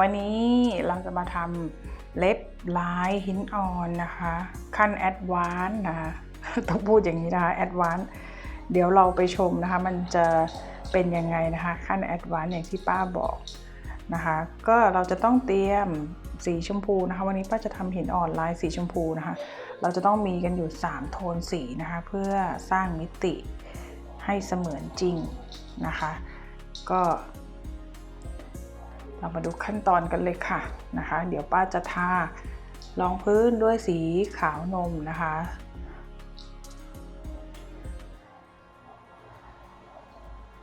วันนี้เราจะมาทำเล็บลายหินอ่อนนะคะ ขั้นแอดวานซ์นะคะต้องพูดอย่างนี้นะคะแอดวานซ์เดี๋ยวเราไปชมนะคะ มันจะเป็นยังไงนะคะ ขั้นแอดวานซ์อย่างที่ป้าบอกนะคะ ก็เราจะต้องเตรียมสีชมพูนะคะ วันนี้ป้าจะทำหินอ่อนลายสีชมพูนะคะ เราจะต้องมีกันอยู่ 3 โทนสีนะคะ เพื่อสร้างมิติให้เสมือนจริงนะคะ ก็ เรามาดูขั้นตอนกันเลยค่ะนะคะ เดี๋ยวป้าจะทารองพื้นด้วยสีขาวนมนะคะ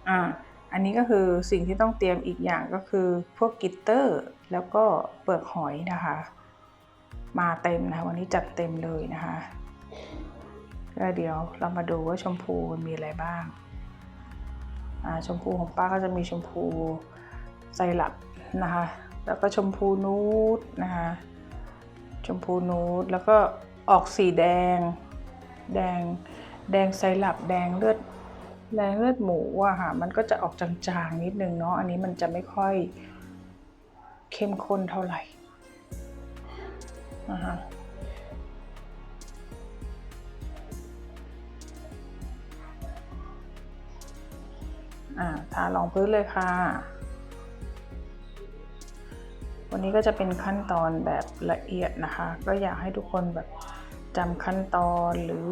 อ่าอันนี้ก็คือสิ่งที่ต้องเตรียมอีกอย่างก็คือพวกกิตเตอร์แล้วก็เปลือกหอยนะคะ มาเต็มนะะวันนี้จัดเต็มเลยนะคะก็เดี๋ยวเรามาดูว่าชมพูมันมีอะไรบ้างอ่าชมพูของป้าก็จะมีชมพูไซรัป นะคะ แล้วก็ชมพูนูดนะคะ ชมพูนูดแล้วก็ออกสีแดง แดง แดงไซรัปแดงเลือดแดงเลือดหมูอะค่ะ มันก็จะออกจางๆนิดนึงเนาะ อันนี้มันจะไม่ค่อยเข้มข้นเท่าไหร่นะคะอ่าทารองพื้นเลยค่ะ วันนี้ก็จะเป็นขั้นตอนแบบละเอียดนะคะ ก็อยากให้ทุกคนแบบจำขั้นตอนหรือ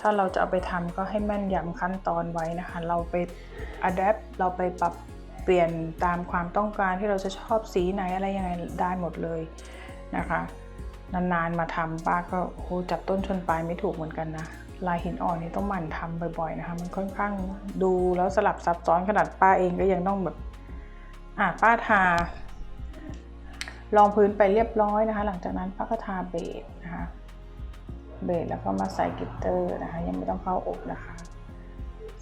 ถ้าเราจะเอาไปทำก็ให้แม่นยำขั้นตอนไว้นะคะ เราไปอัดแอปเราไปปรับเปลี่ยนตามความต้องการที่เราจะชอบสีไหนอะไรยังไงได้หมดเลยนะคะ นานๆมาทำป้าก็โอ้โหจับต้นชนปลายไม่ถูกเหมือนกันนะลายหินอ่อนนี่ต้องหมั่นทำบ่อยๆนะคะ มันค่อนข้างดูแล้วสลับซับซ้อนขนาดป้าเองก็ยังต้องแบบอะป้าทา รองพื้นไปเรียบร้อยนะคะ หลังจากนั้นพัก็ทาเบสนะคะเบสแล้วก็มาใส่กิตเตอร์นะคะ ยังไม่ต้องเข้าอบนะคะ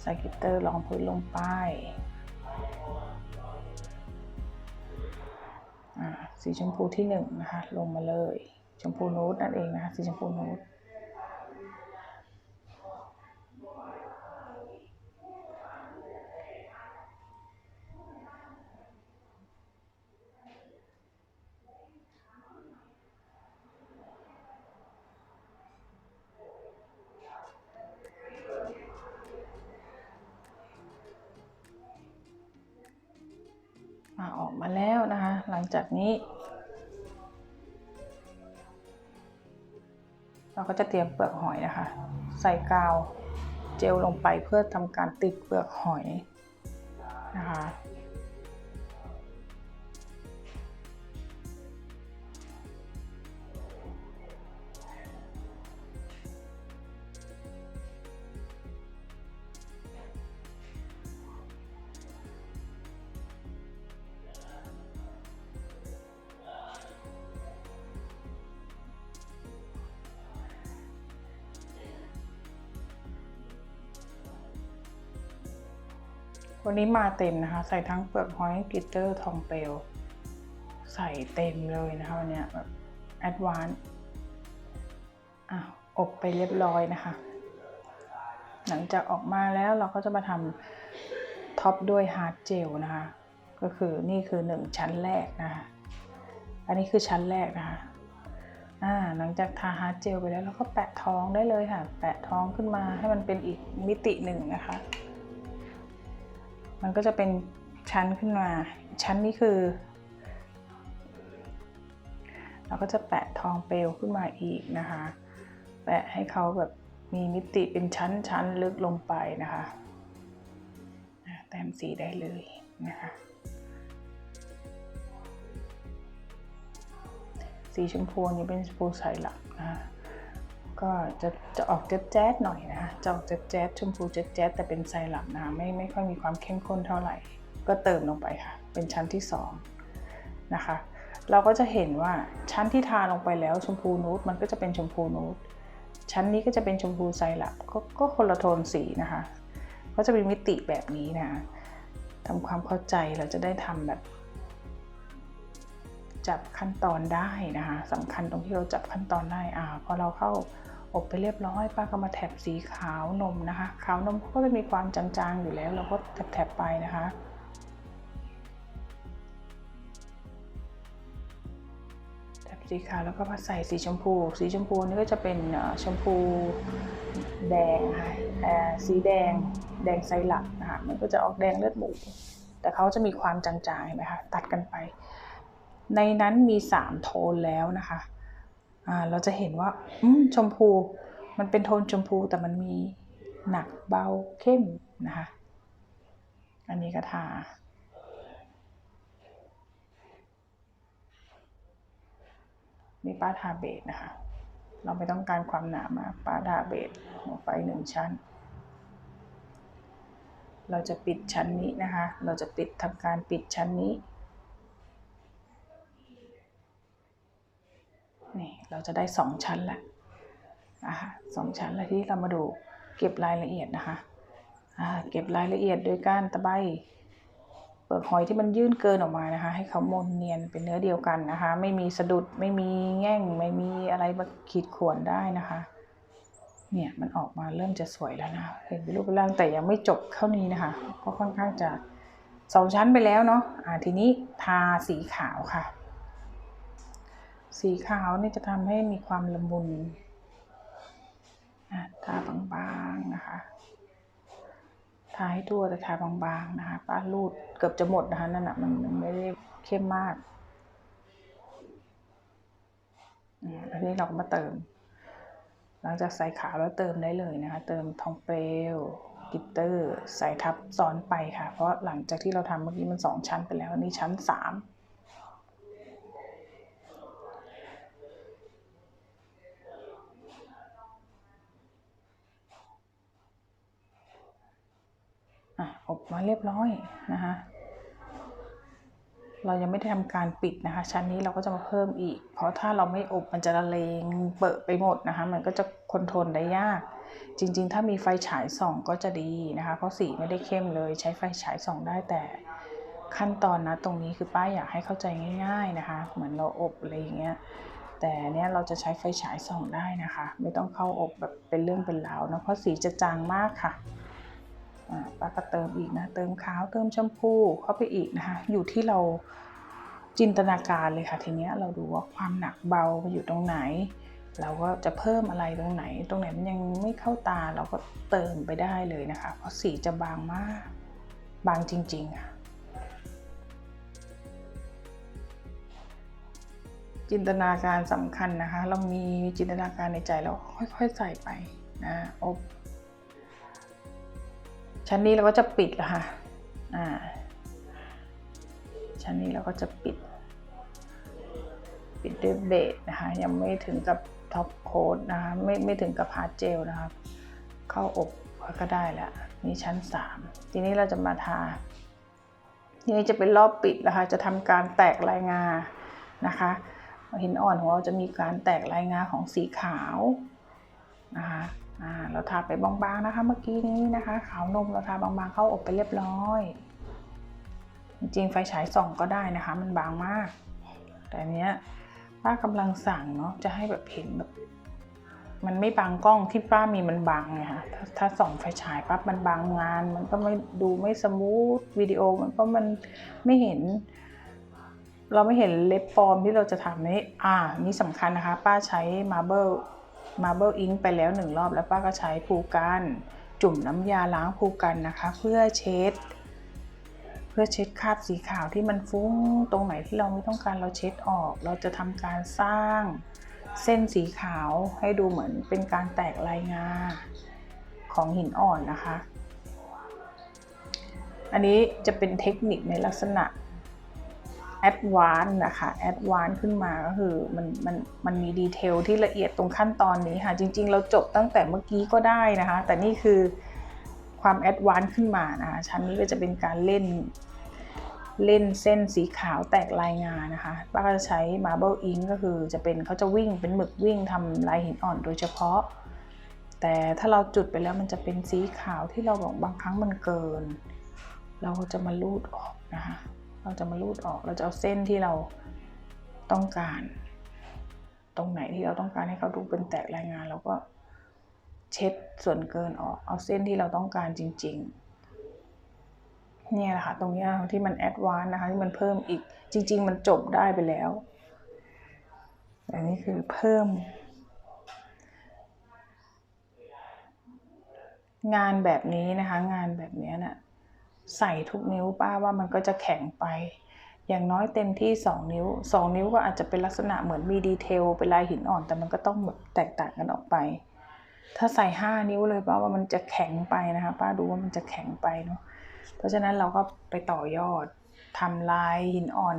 ใส่กิตเตอร์รองพื้นลงไปอ่าสีชมพูที่หนึ่งนะคะลงมาเลย ชมพูนูดนั่นเองนะคะสีชมพูนูด ออกมาแล้วนะคะ หลังจากนี้ เราก็จะเตรียมเปลือกหอยนะคะ ใส่กาวเจลลงไปเพื่อทำการติดเปลือกหอยนะคะ วันนี้มาเต็มนะคะ ใส่ทั้งเปลือกหอยกิตเตอร์ทองเปลวใส่เต็มเลยนะคะวันนี้แบบแอดวานซ์อะอบไปเรียบร้อยนะคะ หลังจากออกมาแล้วเราก็จะมาทำท็อปด้วยฮาร์ดเจลนะคะ ก็คือนี่คือหนึ่งชั้นแรกนะคะ อันนี้คือชั้นแรกนะคะอ่าหลังจากทาฮาร์ดเจลไปแล้วเราก็แปะท้องได้เลยค่ะ แปะท้องขึ้นมาให้มันเป็นอีกมิติหนึ่งนะคะ มันก็จะเป็นชั้นขึ้นมา ชั้นนี้คือ เราก็จะแปะทองเปลวขึ้นมาอีกนะคะ แปะให้เขาแบบมีมิติเป็นชั้นชั้นลึกลงไปนะคะแต้มสีได้เลยนะคะ สีชมพูนี่เป็นชมพูใสหลักนะคะ ก็จะจะออกแจ๊ดแจ๊ดๆหน่อยนะคะจะออกแจ๊ดแจ๊ดๆชมพูแจ๊ดแจ๊ดๆแต่เป็นไซรัปนะคะไม่ไม่ค่อยมีความเข้มข้นเท่าไหร่ ก็เติมลงไปค่ะ เป็นชั้นที่สองนะคะเราก็จะเห็นว่าชั้นที่ทาลงไปแล้วชมพูนูดมันก็จะเป็นชมพูนูดชั้นนี้ก็จะเป็นชมพูไซรัปก็ก็คนละโทนสีนะคะ ก็จะเป็นมิติแบบนี้นะคะทำความเข้าใจเราจะได้ทำแบบจับขั้นตอนได้นะคะสำคัญตรงที่เราจับขั้นตอนได้อ่าพอเราเข้า อบไปเรียบร้อยป้าก็มาแถบสีขาวนมนะคะ ขาวนมก็จะมีความจางๆอยู่แล้ว เราก็แถบๆไปนะคะแถบสีขาวแล้วก็มาใส่สีชมพู สีชมพูนี่ก็จะเป็นชมพูแดงค่ะสีแดงแดงไซรัปนะคะมันก็จะออกแดงเลือดหมู แต่เขาจะมีความจางๆเห็นไหมคะตัดกันไป ในนั้นมีสามโทนแล้วนะคะ เราจะเห็นว่าอืมชมพูมันเป็นโทนชมพูแต่มันมีหนักเบาเข้มนะคะ อันนี้ก็ทานี่ป้าทาเบสนะคะ เราไม่ต้องการความหนามากป้าทาเบสลงไปหนึ่งชั้น เราจะปิดชั้นนี้นะคะ เราจะปิดทำการปิดชั้นนี้ นี่ เราจะได้สองชั้นแล้วนะคะสองชั้นแล้วที่เรามาดูเก็บรายละเอียดนะคะเก็บรายละเอียดโดยการตะไบเปลือกหอยที่มันยื่นเกินออกมานะคะ ให้เขามนเนียนเป็นเนื้อเดียวกันนะคะ ไม่มีสะดุดไม่มีแง่งไม่มีอะไรมาขีดข่วนได้นะคะ เนี่ยมันออกมาเริ่มจะสวยแล้วนะเห็นเป็นรูปร่างแต่ยังไม่จบเท่านี้นะคะ ก็ค่อนข้างจะสองชั้นไปแล้วเนาะอ่าทีนี้ทาสีขาวค่ะ สีขาวนี่จะทำให้มีความละมุนทาบางๆนะคะ ทาให้ทั่วแต่ทาบางๆนะคะป้ารูดเกือบจะหมดนะคะนั่นแหะมันไม่ได้เข้มมากอันนี้เราก็มาเติม หลังจากใส่ขาวแล้วเติมได้เลยนะคะ เติมทองเปลวกิตเตอร์ ใส่ทับซ้อนไปค่ะ เพราะหลังจากที่เราทำเมื่อกี้มันสองชั้นไปแล้วนี่ชั้นสาม อบมาเรียบร้อยนะคะเรายังไม่ได้ทำการปิดนะคะ ชั้นนี้เราก็จะมาเพิ่มอีก เพราะถ้าเราไม่อบมันจะละเลงเปิดไปหมดนะคะ มันก็จะคอนโทรลได้ยาก จริง ๆ ถ้ามีไฟฉายส่องก็จะดีนะคะ เพราะสีไม่ได้เข้มเลย ใช้ไฟฉายส่องได้แต่ขั้นตอนนะตรงนี้คือป้าอยากให้เข้าใจง่าย ๆนะคะ เหมือนเราอบอะไรอย่างเงี้ยแต่เนี้ยเราจะใช้ไฟฉายส่องได้นะคะ ไม่ต้องเข้าอบแบบเป็นเรื่องเป็นราวนะเพราะสีจะจางมากค่ะ ป้าก็เติมอีกนะ เติมขาวเติมชมพูเข้าไปอีกนะคะ อยู่ที่เราจินตนาการเลยค่ะ ทีเนี้ยเราดูว่าความหนักเบามันอยู่ตรงไหน เราก็จะเพิ่มอะไรตรงไหน ตรงไหนมันยังไม่เข้าตาเราก็เติมไปได้เลยนะคะ เพราะสีจะบางมาก บางจริงๆค่ะจินตนาการสำคัญนะคะ เรามีจินตนาการในใจแล้วค่อยๆใส่ไปนะอบ ชั้นนี้เราก็จะปิดแล้วค่ะอ่าชั้นนี้เราก็จะปิด ปิดด้วยเบสนะคะ ยังไม่ถึงกับท็อปโค้ดนะคะ ไม่ไม่ถึงกับฮาร์ดเจลนะคะเข้าอบก็ได้แล้วนี่ชั้น 3 ทีนี้เราจะมาทาทีนี้จะเป็นรอบปิดแล้วค่ะจะทำการแตกลายงานะคะหินอ่อนของเราจะมีการแตกลายงาของสีขาวนะคะ เราทาไปบางๆนะคะ เมื่อกี้นี้นะคะ ขาวนมเราทาบางๆเข้าอบไปเรียบร้อย จริงๆไฟฉายส่องก็ได้นะคะ มันบางมาก แต่เนี้ยป้ากำลังสั่งเนาะจะให้แบบเห็นแบบมันไม่บางกล้องที่ป้ามีมันบางไงคะถ้าถ้าส่องไฟฉายปั๊บมันบางงาน มันก็ไม่ดูไม่สมูทวิดีโอมันก็มันไม่เห็น เราไม่เห็นเล็บฟอร์มที่เราจะทำนี้อ่านี่สำคัญนะคะ ป้าใช้มาร์เบิล มาเบิลอิงไปแล้วหนึ่งรอบแล้วป้าก็ใช้ภูกันจุ่มน้ำยาล้างภูกันนะคะ เพื่อเช็ด เพื่อเช็ดคราบสีขาวที่มันฟุ้งตรงไหนที่เราไม่ต้องการเราเช็ดออก เราจะทำการสร้างเส้นสีขาวให้ดูเหมือนเป็นการแตกลายงาของหินอ่อนนะคะ อันนี้จะเป็นเทคนิคในลักษณะ แอดวานนะคะแอดวานขึ้นมาก็คือมันมันมันมีดีเทลที่ละเอียดตรงขั้นตอนนี้ค่ะ จริง ๆ เราจบตั้งแต่เมื่อกี้ก็ได้นะคะ แต่นี่คือความแอดวานขึ้นมานะคะ ชั้นนี้ก็จะเป็นการเล่นเล่นเส้นสีขาวแตกลายงานนะคะป้าก็จะใช้ Marble Ink ก็คือจะเป็นเขาจะวิ่งเป็นหมึกวิ่งทำลายหินอ่อนโดยเฉพาะ แต่ถ้าเราจุดไปแล้วมันจะเป็นสีขาวที่เราบอกบางครั้งมันเกิน เราจะมาลูดออกนะคะ เราจะมาลูดออก เราจะเอาเส้นที่เราต้องการ ตรงไหนที่เราต้องการให้เขาดูเป็นแตกรายงานเราก็เช็ดส่วนเกินออก เอาเส้นที่เราต้องการจริง ๆ เนี่ยแหละค่ะ ตรงนี้ที่มันแอดวานนะคะที่มันเพิ่มอีก จริง ๆ มันจบได้ไปแล้วอันนี้คือเพิ่ม งานแบบนี้นะคะ งานแบบเนี้ยน่ะ ใส่ทุกนิ้วป้าว่ามันก็จะแข็งไป อย่างน้อยเต็มที่ 2 นิ้ว 2 นิ้วก็อาจจะเป็นลักษณะเหมือนมีดีเทลเป็นลายหินอ่อน แต่มันก็ต้องแบบแตกต่างกันออกไป ถ้าใส่ 5 นิ้วเลยป้าว่ามันจะแข็งไปนะคะ ป้าดูว่ามันจะแข็งไปเนาะเพราะฉะนั้นเราก็ไปต่อยอดทำลายหินอ่อน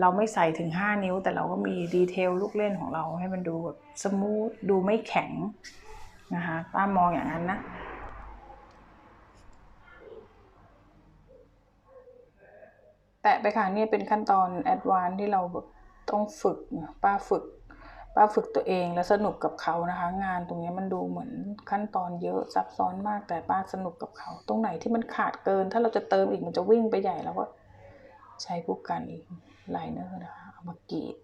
เราไม่ใส่ถึง 5 นิ้ว แต่เราก็มีดีเทลลูกเล่นของเราให้มันดูแบบสมูทดูไม่แข็งนะคะป้ามองอย่างนั้นนะ แตะไปค่ะนี่เป็นขั้นตอนแอดวานที่เราต้องฝึกป้าฝึก ป้าฝึกตัวเองแล้วสนุกกับเขานะคะ งานตรงนี้มันดูเหมือนขั้นตอนเยอะซับซ้อนมากแต่ป้าสนุกกับเขา ตรงไหนที่มันขาดเกิน ถ้าเราจะเติมอีกมันจะวิ่งไปใหญ่แล้วก็ใช้ผู้กันอีกไลเนอร์นะคะเอามากรีด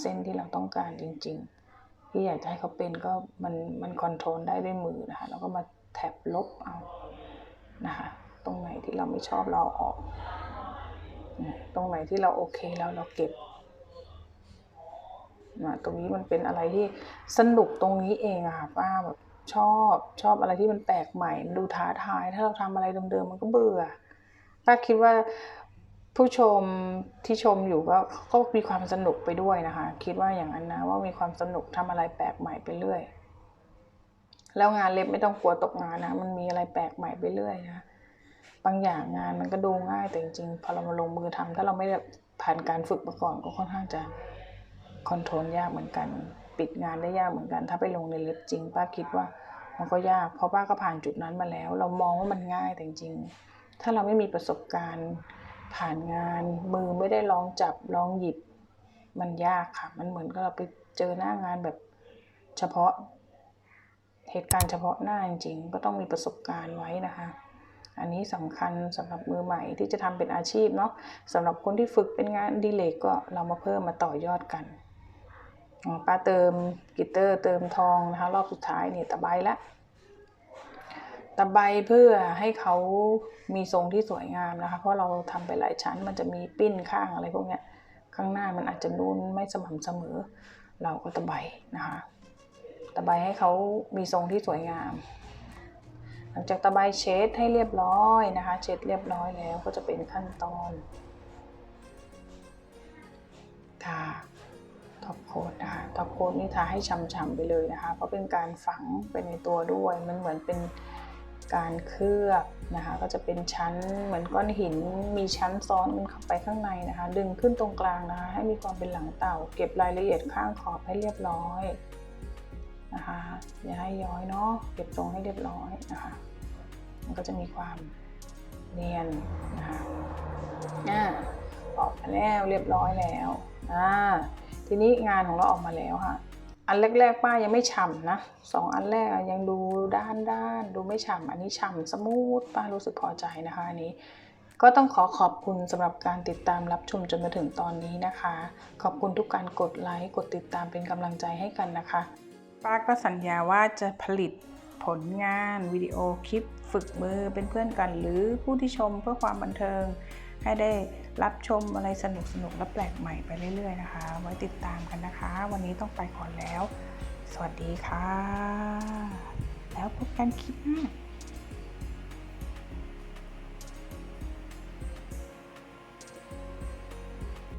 เส้นที่เราต้องการจริง ๆ ที่อยากจะให้เขาเป็นก็มันมันคอนโทรลได้ด้วยมือนะคะแล้วก็มาแท็บลบเอานะคะตรงไหนที่เราไม่ชอบเราออก ตรงไหนที่เราโอเคแล้วเราเก็บนะตรงนี้มันเป็นอะไรที่สนุกตรงนี้เองอะค่ะป้าแบบชอบชอบอะไรที่มันแปลกใหม่ดูท้าทาย ถ้าเราทำอะไรเดิมๆมันก็เบื่อป้าคิดว่าผู้ชมที่ชมอยู่ก็ก็มีความสนุกไปด้วยนะคะ คิดว่าอย่างนั้นนะว่ามีความสนุกทำอะไรแปลกใหม่ไปเรื่อย แล้วงานเล็บไม่ต้องกลัวตกงานนะ มันมีอะไรแปลกใหม่ไปเรื่อยนะ บางอย่างงานมันก็ดูง่ายแต่จริงๆพอเรามาลงมือทำถ้าเราไม่ได้ผ่านการฝึกมาก่อนก็ค่อนข้างจะคอนโทรลยากเหมือนกัน ปิดงานได้ยากเหมือนกัน ถ้าไปลงในเล็บจริง ป้าคิดว่ามันก็ยาก เพราะป้าก็ผ่านจุดนั้นมาแล้ว เรามองว่ามันง่ายแต่จริงๆถ้าเราไม่มีประสบการณ์ผ่านงาน มือไม่ได้ลองจับลองหยิบ มันยากค่ะ มันเหมือนกับเราไปเจอหน้างานแบบเฉพาะ เหตุการณ์เฉพาะหน้าจริงๆก็ต้องมีประสบการณ์ไว้นะคะ อันนี้สำคัญสำหรับมือใหม่ที่จะทำเป็นอาชีพเนาะสำหรับคนที่ฝึกเป็นงานดีเลกก็เรามาเพิ่มมาต่อยอดกันป้าเติมกลิตเตอร์เติมทองนะคะรอบสุดท้ายเนี่ยตะไบละตะไบเพื่อให้เขามีทรงที่สวยงามนะคะ เพราะเราทำไปหลายชั้นมันจะมีปิ้นข้างอะไรพวกเนี้ยข้างหน้ามันอาจจะนูนไม่สม่ำเสมอ เราก็ตะไบนะคะ ตะไบให้เขามีทรงที่สวยงาม หลังจากตะไบเช็ดให้เรียบร้อยนะคะ เช็ดเรียบร้อยแล้วก็จะเป็นขั้นตอนทาท็อปโค้ดนะคะท็อปโค้ดนี่ทาให้ฉ่ำๆไปเลยนะคะ เพราะเป็นการฝังไปในตัวด้วย มันเหมือนเป็นการเคลือบนะคะ ก็จะเป็นชั้นเหมือนก้อนหิน มีชั้นซ้อนกันเข้าไปข้างในนะคะ ดึงขึ้นตรงกลางนะคะ ให้มีความเป็นหลังเต่า เก็บรายละเอียดข้างขอบให้เรียบร้อย นะคะอย่าให้ย้อยเนาะเก็บตรงให้เรียบร้อยนะคะ มันก็จะมีความเนียนนะคะอ่าออกมาแล้วเรียบร้อยแล้วอ่าทีนี้งานของเราออกมาแล้วค่ะ อันแรกๆป้ายังไม่ฉ่ำนะสองอันแรกยังดูด้านด้านดูไม่ฉ่ำอันนี้ฉ่ำสมูทป้ารู้สึกพอใจนะคะอันนี้ก็ต้องขอขอบคุณสำหรับการติดตามรับชมจนมาถึงตอนนี้นะคะ ขอบคุณทุกการกดไลค์กดติดตามเป็นกำลังใจให้กันนะคะ ป้าก็สัญญาว่าจะผลิตผลงานวิดีโอคลิปฝึกมือเป็นเพื่อนกัน หรือผู้ที่ชมเพื่อความบันเทิง ให้ได้รับชมอะไรสนุกสนุกและแปลกใหม่ไปเรื่อย ๆ นะคะ ไว้ติดตามกันนะคะ วันนี้ต้องไปก่อนแล้ว สวัสดีค่ะ แล้วพบกันคลิปหน้า